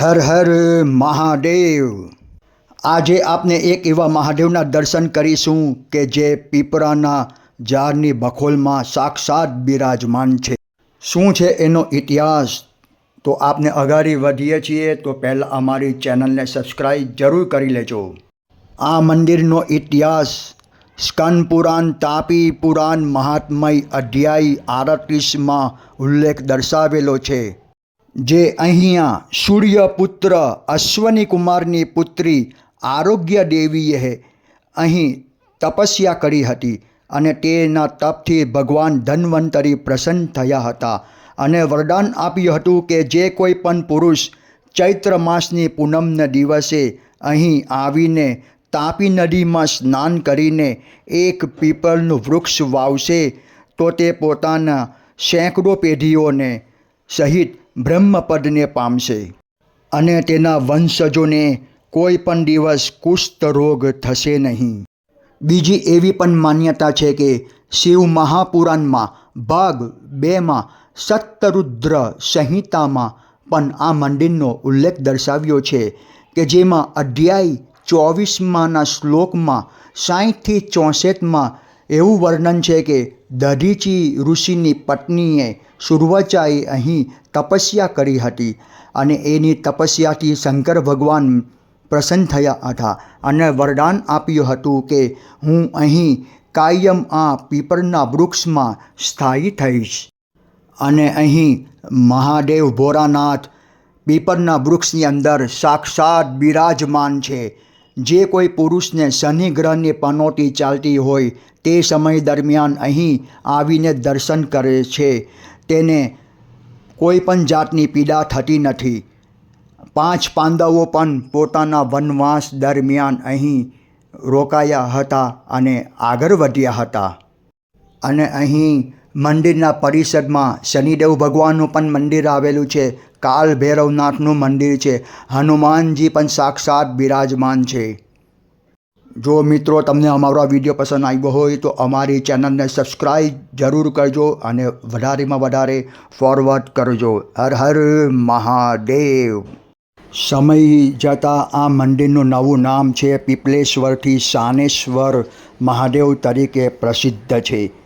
હર હર મહાદેવ. આજે આપને એક એવા મહાદેવના દર્શન કરીશું કે જે પીપળાના ઝાડની બખોલમાં સાક્ષાત બિરાજમાન છે. શું છે એનો ઇતિહાસ? તો આપને અગાડી વધીએ છીએ, તો પહેલાં અમારી ચેનલને સબસ્ક્રાઈબ જરૂર કરી લેજો. આ મંદિરનો ઇતિહાસ સ્કન પુરાણ તાપી પુરાણ મહાત્મય અધ્યાય આડત્રીસમાં ઉલ્લેખ દર્શાવેલો છે. જે અહીંયા સૂર્યપુત્ર અશ્વની કુમારની પુત્રી આરોગ્ય દેવીએ અહીં તપસ્યા કરી હતી અને તેના તપથી ભગવાન ધન્વંતરી પ્રસન્ન થયા હતા. અને વરદાન આપ્યું હતું કે જે કોઈ પણ પુરુષ ચૈત્ર માસની પૂનમના દિવસે અહીં આવીને તાપી નદીમાં સ્નાન કરીને એક પીપળનું વૃક્ષ વાવશે, તો તે પોતાના સેંકડો પેઢીઓને સહિત બ્રહ્મપદને પામશે અને તેના વંશજોને કોઈ પણ દિવસ કુષ્ઠ રોગ થશે નહીં. બીજી એવી પણ માન્યતા છે કે શિવ મહાપુરાણમાં ભાગ બેમાં સત્તરુદ્ર સંહિતામાં પણ આ મંદિરનો ઉલ્લેખ દર્શાવ્યો છે કે જેમાં અધ્યાય ચોવીસમાંના શ્લોકમાં સાહીઠથી ચોસઠમાં એવું વર્ણન છે કે દધીચી ઋષિની પત્નીએ સુરવચાએ અહીં તપસ્યા કરી હતી અને એની તપસ્યાથી શંકર ભગવાન પ્રસન્ન થયા હતા અને વરદાન આપ્યું હતું કે હું અહીં કાયમ આ પીપળના વૃક્ષમાં સ્થાયી થઈશ. અને અહીં મહાદેવ ભોરાનાથ પીપળના વૃક્ષની અંદર સાક્ષાત બિરાજમાન છે. જે કોઈ પુરુષને શનિ ગ્રહની પનોટી ચાલતી હોય તે સમય દરમિયાન અહીં આવીને દર્શન કરે છે. તેને કોઈ પણ જાતની પીડા થતી નથી. પાંચ પાંડવો પણ પોતાના વનવાસ દરમિયાન અહીં રોકાયા હતા અને આગળ વધ્યા હતા. અને અહીં મંદિરના પરિસરમાં શનિદેવ ભગવાનનું પણ મંદિર આવેલું છે. કાલ ભૈરવનાથનું મંદિર છે. હનુમાનજી પણ સાક્ષાત બિરાજમાન છે. જો મિત્રો તમને અમારો વીડિયો પસંદ આવ્યો હોય તો અમારી ચેનલને સબસ્ક્રાઈબ જરૂર કરજો અને વધારેમાં વધારે ફોરવર્ડ કરજો. હર હર મહાદેવ. સમય જતાં આ મંદિરનું નવું નામ છે. પીપલેશ્વરથી શાનેશ્વર મહાદેવ તરીકે પ્રસિદ્ધ છે.